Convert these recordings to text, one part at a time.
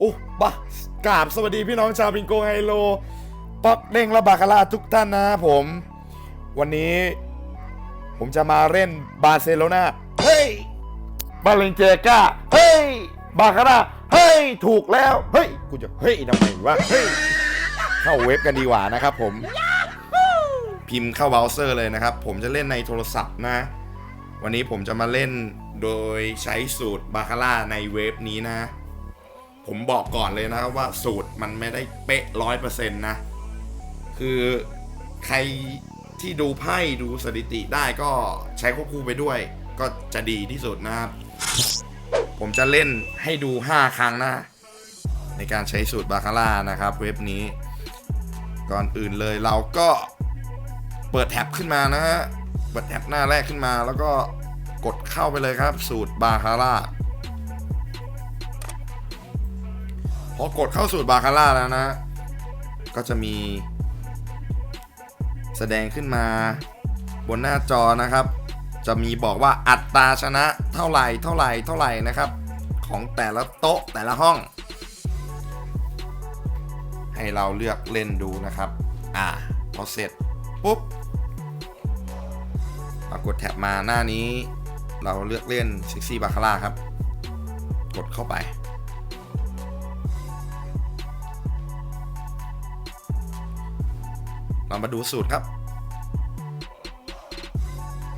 โอ้บะกราบสวัสดีพี่น้องชาวบิงโกไฮโลป๊อกเด้งและบาคาร่าทุกท่านนะครับผม วันนี้ผมจะมาเล่นบาร์เซโลนาเฮ้ยบาเลนเจกาเฮ้ยบาคาร่าเฮ้ยถูกแล้วเฮ้ยกูจะเฮ้ยทำไมวะเฮ้ยเข้าเว็บกันดีกว่านะครับผม พิมพ์เข้าเบราว์เซอร์เลยนะครับ ผมจะเล่นในโทรศัพท์นะ วันนี้ผมจะมาเล่นโดยใช้สูตรบาคาร่าในเว็บนี้นะ ผมบอกก่อนเลยนะครับว่าสูตรมันไม่ได้เป๊ะร้อยเปอร์เซ็นต์นะ คือใครที่ดูไพ่ดูสถิติได้ก็ใช้ควบคู่ไปด้วย ก็จะดีที่สุดนะครับ ผมจะเล่นให้ดู 5 ครั้งนะ ในการใช้สูตรบาคาร่านะครับ เว็บนี้ ก่อนอื่นเลยเราก็เปิดแท็บขึ้นมานะฮะ เปิดแท็บหน้าแรกขึ้นมา แล้วก็กดเข้าไปเลยครับ สูตรบาคาร่า พอกดเข้าสูตรบาคาร่าแล้วนะ ก็จะมีแสดงขึ้นมาบนหน้าจอนะครับ จะมีบอกว่าอัตราชนะเท่าไหร่เท่าไหร่เท่าไหร่นะครับ ของแต่ละโต๊ะแต่ละห้อง ให้เราเลือกเล่นดูนะครับ อ่าพอเสร็จปุ๊บเรากดแท็บมาหน้านี้ เราเลือกเล่นซิกซี่บาคาร่าครับ กดเข้าไป เรามาดูสูตรครับ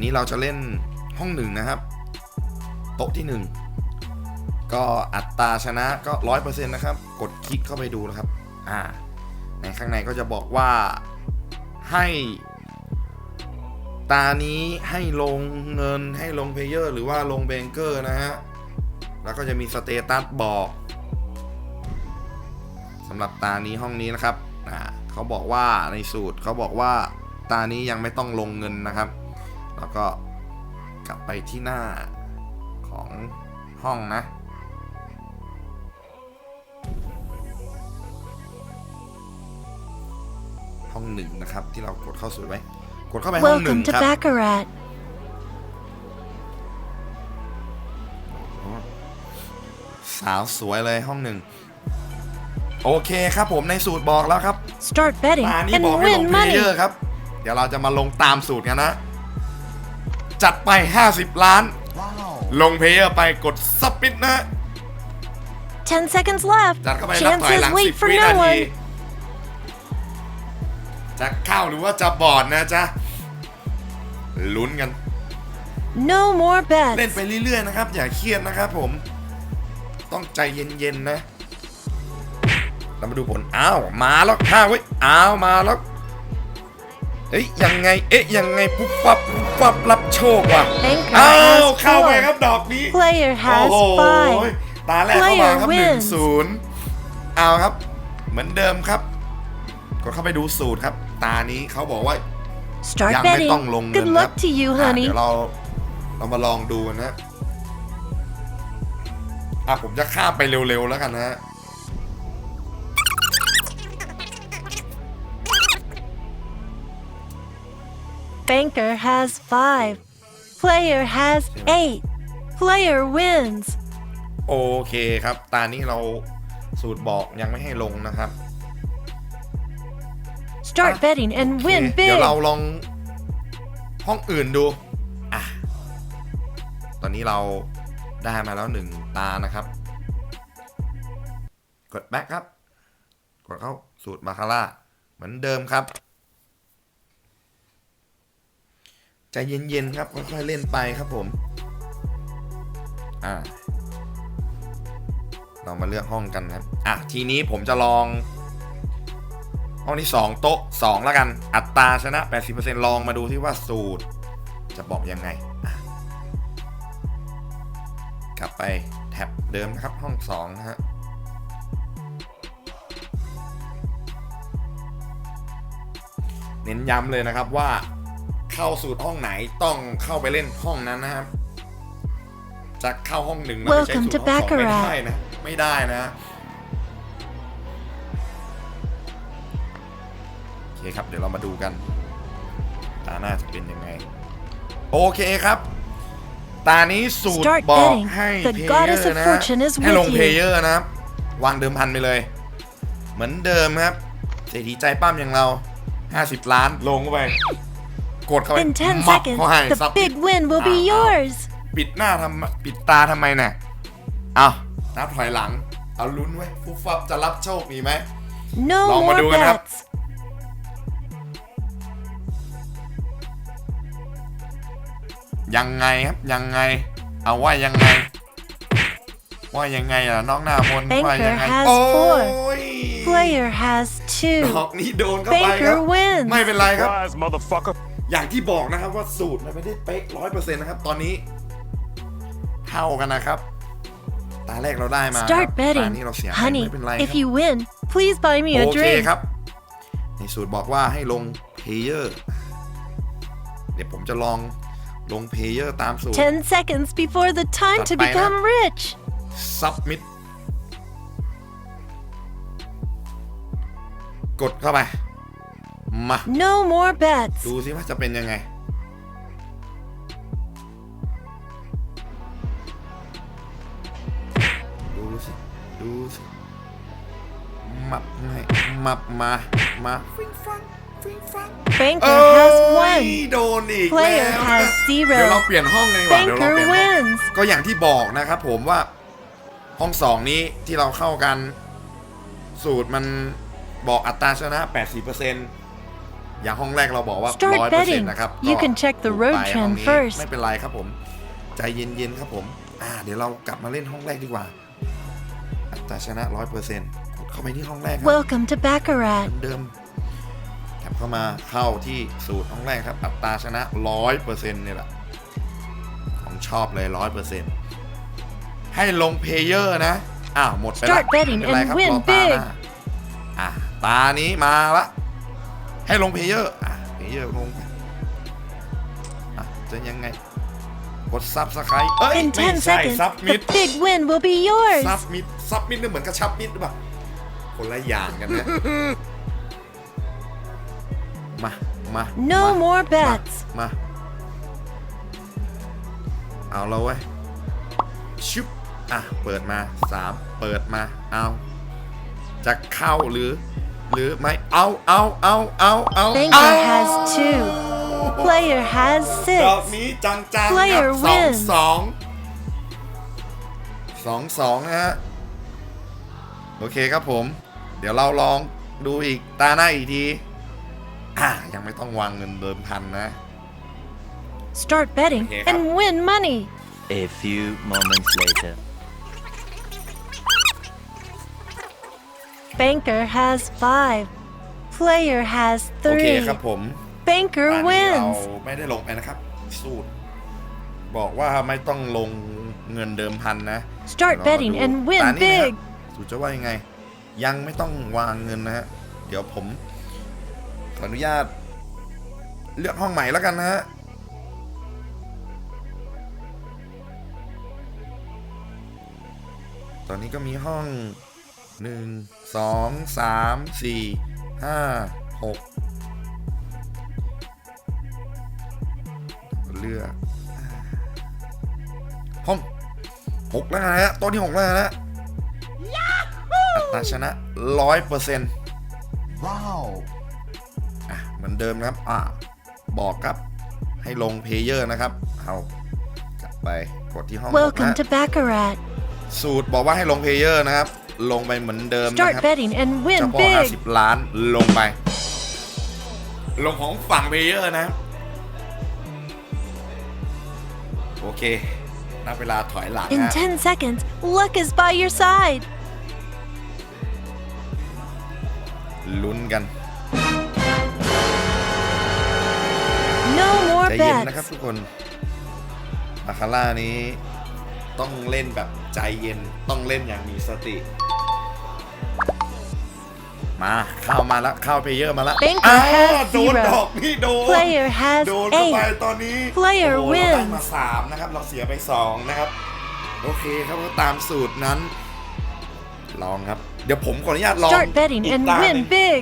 นี้เราจะเล่นห้องหนึ่งนะครับ โต๊ะที่หนึ่งก็อัตราชนะก็ร้อยเปอร์เซ็นต์นะครับ กดคลิกเข้าไปดูนะครับ อ่า ในข้างในก็จะบอกว่าให้ตานี้ให้ลงเงินให้ลงเพลเยอร์หรือว่าลงแบงเกอร์นะฮะ แล้วก็จะมีสเตตัสบอกสำหรับตานี้ห้องนี้นะครับ อ่า เขาบอกว่าในสูตรเขาบอกว่าตานี้ยังไม่ต้องลงเงินนะครับ แล้วก็กลับไปที่หน้าของห้องนะห้องหนึ่งนะครับ ที่เรากดเข้าสูตรไว้ กดเข้าไปห้องหนึ่ง Welcome to ครับ Baccarat. สาวสวยเลยห้องหนึ่ง โอเคครับผมในสูตรบอกแล้วครับ Start betting ตานี้ and บอกให้ลง win เพล money. เยอร์ครับ เดี๋ยวเราจะมาลงตามสูตรกันนะ จัดไป 50 ล้าน ลงเพลเยอร์ไปกดซับปิดนะ 10 seconds left. จัดเข้าไปนับถอยหลัง Chances wait 10 for วินา no ที one. จะเข้าหรือว่าจะบอดนะจ๊ะ ลุ้นกัน No more เล่น bets. ไปเรื่อยๆนะครับ อย่าเครียดนะครับผม ต้องใจเย็นๆนะ เรามาดูผล อ้าว มาแล้วข้าวเว้ย อ้าว มาแล้ว เอ้ย ยังไง เอ๊ะ ยังไง ปุ๊บปั๊บปุ๊บปั๊บรับโชคว่ะ Banker อ้าว has เข้าไปครับ four. ดอกนี้ Player โอ้ has โห five. ตาแรกเข้ามาครับห Player นึ่ง wins ศูนย์เอาครับ เหมือนเดิมครับก็เข้าไปดูสูตรครับ ตานี้เขาบอกว่า Start ยังไม่ betting. ต้องลงเงิน Good ครับ luck to you, อะ honey. เดี๋ยวเราเรามาลองดูกันนะ อะผมจะข้ามไปเร็วๆแล้วกันนะฮะ Banker has five. Player has eight. Player wins. โอเคครับ ตานี้เราสูตรบอกยังไม่ให้ลงนะครับ Start Ah, betting and โอเค win เดี๋ยว big. เราลองห้องอื่นดูอะตอนนี้เราได้มาแล้วหนึ่งตานะครับ กดแบ็คครับ กดเข้าสูตรบาคาร่าเหมือนเดิมครับ ใจ เย็นๆครับค่อยๆเล่นไปครับผมอ่าเรามาเลือกห้องกันครับอะทีนี้ผมจะลอง ห้องที่ 2 โต๊ะ2แล้วกัน อัตราชนะ 80%ลองมาดูที่ว่าสูตร จะบอกยังไงกลับไปแท็บเดิมนะครับห้อง2นะฮะเน้นย้ำเลยนะครับว่า เข้าสูตรห้องไหนต้องเข้าไปเล่นห้องนั้นนะครับ จะเข้าห้องหนึ่งแล้วไปใช้สู Welcome ต to รห้องสองไม่ Baccarat ได้นะ ไม่ได้นะโอเคครับ เดี๋ยวเรามาดูกัน ตาหน้าจะเป็นยังไง โอเคครับตานี้สูตร Start บอก betting. ให้ The เพล goddess เยอ of ร์นะ fortune is ให้ลง with เพล you. เยอร์นะครับ วางเดิมพันไปเลย เหมือนเดิมครับเศรษฐีใจปั้มอย่างเรา 50 ล้านลงเข้าไป กดเข้าไป In 10มับ seconds, เขาให้ซับ the big win will be อ้าว yours. ปิดหน้าทำปิดตาทำไมเนี่ยเอานับถอยหลัง เอาลุ้นไว้ฟุบฟับจะรับโชคมีไหม No Long more mà đùa nè. bets. ยังไงครับยังไง เอาว่ายังไง ว่ายังไงล่ะน้องหน้ามนต์ Banker ว่ายังไง has โอ้ four. ย Player has ดอก two. นี้โดนเข้าไปครั Banker บ wins. ไม่เป็นไรครับ Surprise, motherfucker. อย่างที่บอกนะครับว่าสูตรมันไม่ได้เป๊ะร้อยเปอร์เซ็นต์นะครับ ตอนนี้ เท่ากันนะครับ ตาแรกเราได้มา Start ตา betting. นี้เราเสียไป Honey, ไม่เป็นไรค if รับ you win, please buy me a โอเค drink. ครับ ในสูตรบอกว่าให้ลงเพเยอร์เดี๋ยวผมจะลองลงเพเยอร์ตามสูตร 10 seconds before the time to ตัดไปนะ become rich. ซับมิด กดเข้าไป มา No more bets. ดูซิว่าจะเป็นยังไง ดูสิ ดูสิมับให้มับมา มาฟิงฟังฟิงฟัง Banker เอ้ has ย one. โดนอีก Player แล้ว has เดี๋ยวเรา zero. เปลี่ยนห้องกันดีกว่าเดี๋ยวเรา Banker เปลี่ยนห้อง wins. ก็อย่างที่บอกนะครับผมว่าห้องสองนี้ที่เราเข้ากัน สูตรมันบอกอัตราชนะ 80% อย่างห้องแรกเราบอกว่า Start 100% betting. นะครับ You ก็ can check the road ไปห้อง trend นี้ first. ไม่เป็นไรครับผม ใจเย็นๆครับผม อ่า เดี๋ยวเรากลับมาเล่นห้องแรกดีกว่าอัตราชนะ 100%กดเข้าไปที่ห้องแรกครับ Welcome to Baccarat. เหมือนเดิมแถบเข้ามาเข้าที่สูตรห้องแรกครับ อัตราชนะร้อยเปอร์เซ็นต์เนี่ยแหละ ของชอบเลยร้อยเปอร์เซ็นต์ให้ลงเพลเยอร์นะ อ้าว หมดไปละ Start betting ไม่เป็นไรครับ and win รอตาห big น้าอะตานี้มาละ ให้ลงเพลเยอร์อะเพลเยอร์ลงไปอะจะยังไง กดซับสไครต์เอ้ย In ไม่10ใช่ seconds, ซับมิด the big win will be yours. ซับมิดซับมิดเนี่ยเหมือนกระชับมิดหรือเปล่าคนละอย่างกันเนี่ยมา มา No มา more มา bets. มา เอาแล้วเว้ยชุบอะ เปิดมาสามเปิดมา เอา จะเข้าหรือ หรือไม่เอาเอาเอาเอาเอา Banker เอา has two. Player has ดอก six. นี้จังๆครับ Player สอง wins สองสองสองนะฮะ โอเคครับผม เดี๋ยวเราลองดูอีกตาหน้าอีกทีอะยังไม่ต้องวางเงินเดิมพันนะ Start betting Okay, and come. win money. A few moments later. Banker has five. Player has โอเค three. ครับผม Banker อันนี้เรา wins. ไม่ได้ลงไปนะครับ สูตร บอกว่าไม่ต้องลงเงินเดิมพันนะ Start เดี๋ยวเรามา betting ดู and ตา win นี้นะครับ big. สูตรจะว่ายังไง ยังไม่ต้องวางเงินนะฮะ เดี๋ยวผมขออนุญาต เลือกห้องใหม่แล้วกันนะฮะ ตอนนี้ก็มีห้อง หนึ่งสองสามสี่ห้าหกเลือกห้องหกแล้วนะฮะตัวที่หกแล้วนะฮะอัตราชนะร้อยเปอร์เซ็นต์ว้าวอะเหมือนเดิมนะครับอะบอกครับให้ลงเพลเยอร์นะครับเอากลับไปกดที่ห้องหกนะ Welcome to Baccarat. สูตรบอกว่าให้ลงเพลเยอร์นะครับ ลงไปเหมือนเดิมนะ Start ครับ betting and เจ้า win พ่อ big. 50 ล้านลงไป ลงของฝั่งเพลเยอร์นะ โอเค นับเวลาถอยหลัง In นะ10 seconds, luck is by your side. ลุ้นกัน No more ใจเย็นนะครับ bets. ทุกคนบาคาร่านี้ต้องเล่นแบบ ใจเย็นต้องเล่นอย่างมีสติ มาเข้ามาแล้วเข้าเพลเยอร์มาแล้ว Banker อ้าว has โดน zero ดอกนี่โดน Player has โดนเข้าไป eight. ตอนนี้ Player โอ้โหเราได้ wins มาสามนะครับ เราเสียไปสองนะครับ โอเคครับก็ตามสูตรนั้น ลองครับ เดี๋ยวผมขออนุญาตลอง Start betting อีก and ตาหนึ่ง win big.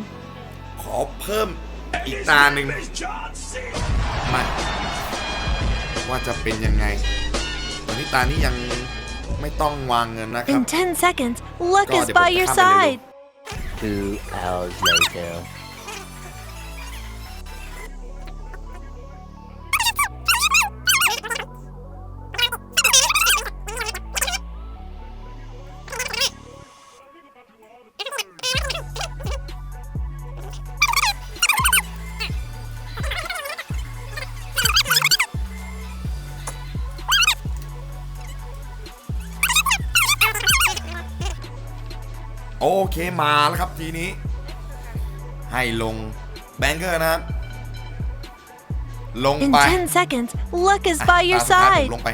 ขอเพิ่มอีกตาหนึ่งมาว่าจะเป็นยังไงตอนนี้ตานี้ยัง ไม่ต้องวางเงินนะครับ In 10 seconds, luck God, is it by will your come in a side. Two hours later. เคมาแล้วครับทีนี้ ให้ลงแบงเกอร์นะครับ ลง In ไป10 seconds, luck is by อะ your ตามสุดท้ายผม side. ลงไป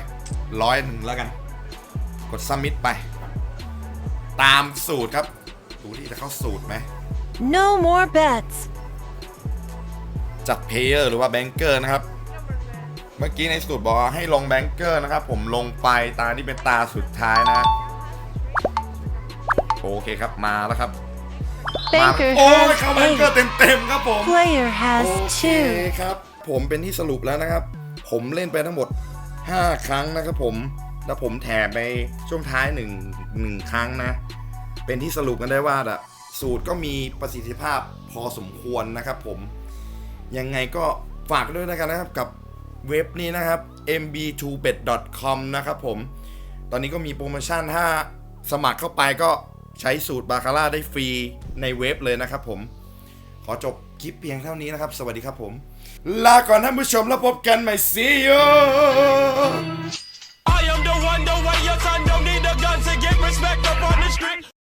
ร้อยหนึ่งแล้วกัน กดซัมมิตไป ตามสูตรครับ ดูที่จะเข้าสูตรไหม No more bets. จากเพเยอร์หรือว่าแบงเกอร์นะครับ เมื่อกี้ในสูตรบอกว่าให้ลงแบงเกอร์นะครับ ผมลงไปตาที่เป็นตาสุดท้ายนะ โอเคครับมาแล้วครับมา Banker โอ้ยเข้า has แบงเกอร์ 8. เต็มๆครับผม Player has โอเค 2. ครับ ผมเป็นที่สรุปแล้วนะครับ ผมเล่นไปทั้งหมด 5 ครั้งนะครับผม แล้วผมแถมไปช่วงท้าย1 1ครั้งนะ เป็นที่สรุปกันได้ว่าอะสูตรก็มีประสิทธิภาพพอสมควรนะครับผม ยังไงก็ฝากด้วยนะครับนะครับกับเว็บนี้นะครับ mb2bet.com นะครับผม ตอนนี้ก็มีโปรโมชั่นถ้าสมัครเข้าไปก็ ใช้สูตรบาคาร่าได้ฟรีในเว็บเลยนะครับผม ขอจบคลิปเพียงเท่านี้นะครับ สวัสดีครับผม ลาก่อนท่านผู้ชมแล้วพบกันใหม่ see you